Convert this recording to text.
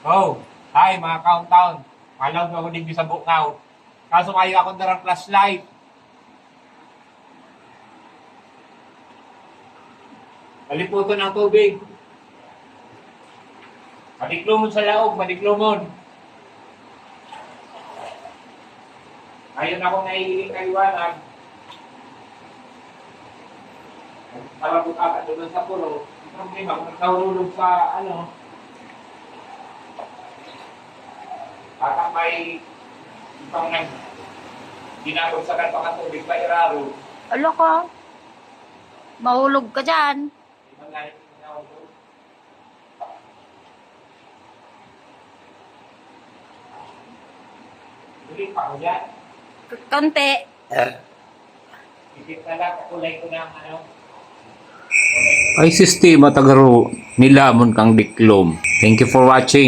Oh, hi mga countdown. Malaw na huling sa bukaw. Kaso kayo ako darang flashlight. Paliputo ng tubig. Madiklumon sa laog, madiklumon. Ngayon ako naiiling kaliwanag. Talabot ata doon sa. Ang problema, kung nahulog sa ano, Baka may ibang nag ginagod sa kanto ka tubig pa iraro. Alo ka. Mahulog ka dyan. Ibang. Uli pa ako dyan. Konti. Isip na lang, kulay ko ng ano. Ay sistema tagaro nilamon kang diklom. Thank you for watching.